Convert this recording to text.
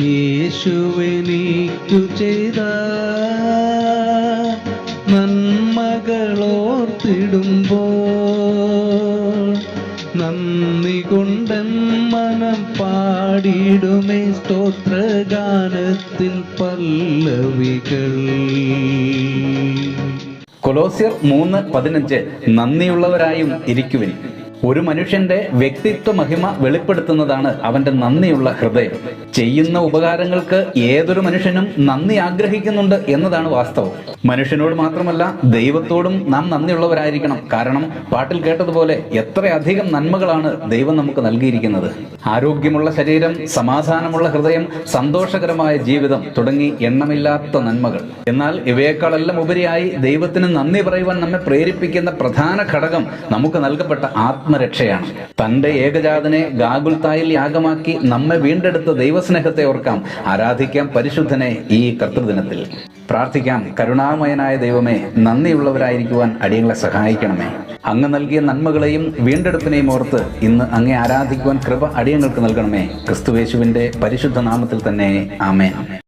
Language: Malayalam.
യേശുവെനിക്കു ചെയ്ത നന്മകളോർത്തിടുമ്പോൾ നന്ദി കൊണ്ടൻ മനം പാടിടുമേ സ്തോത്രഗാനത്തിൻ പല്ലവികൾ. കൊലോസ്യർ മൂന്ന് പതിനഞ്ച് നന്ദിയുള്ളവരായും ഇരിക്കുവിൻ. ഒരു മനുഷ്യന്റെ വ്യക്തിത്വ മഹിമ വെളിപ്പെടുത്തുന്നതാണ് അവന്റെ നന്ദിയുള്ള ഹൃദയം. ചെയ്യുന്ന ഉപകാരങ്ങൾക്ക് ഏതൊരു മനുഷ്യനും നന്ദി ആഗ്രഹിക്കുന്നുണ്ട് എന്നതാണ് വാസ്തവം. മനുഷ്യനോട് മാത്രമല്ല ദൈവത്തോടും നാം നന്ദിയുള്ളവരായിരിക്കണം. കാരണം പാട്ടിൽ കേട്ടതുപോലെ എത്രയധികം നന്മകളാണ് ദൈവം നമുക്ക് നൽകിയിരിക്കുന്നത്. ആരോഗ്യമുള്ള ശരീരം സമാധാനമുള്ള ഹൃദയം സന്തോഷകരമായ ജീവിതം തുടങ്ങി എണ്ണമില്ലാത്ത നന്മകൾ. എന്നാൽ ഇവയേക്കാളെല്ലാം ഉപരിയായി ദൈവത്തിന് നന്ദി പറയുവാൻ നമ്മെ പ്രേരിപ്പിക്കുന്ന പ്രധാന ഘടകം നമുക്ക് നൽകപ്പെട്ട ആത്മരക്ഷയാണ്. തന്റെ ഏകജാതനെ ഗാഗുൽത്തായിൽ യാഗമാക്കി നമ്മെ വീണ്ടെടുത്ത ദൈവസ്നേഹത്തെ ഓർക്കാം. ആരാധിക്കാം പരിശുദ്ധനെ ഈ കർത്തൃദിനത്തിൽ. പ്രാർത്ഥിക്കാം കരുണാമയനായ ദൈവമേ നന്ദിയുള്ളവരായിരിക്കുവാൻ അടിയങ്ങളെ സഹായിക്കണമേ. അങ്ങ് നൽകിയ നന്മകളെയും വീണ്ടെടുപ്പിനെയും ഓർത്ത് ഇന്ന് അങ്ങേ ആരാധിക്കുവാൻ കൃപ അടിയങ്ങൾക്ക് നൽകണമേ. ക്രിസ്തുവേശുവിന്റെ പരിശുദ്ധ നാമത്തിൽ തന്നെ ആമേൻ.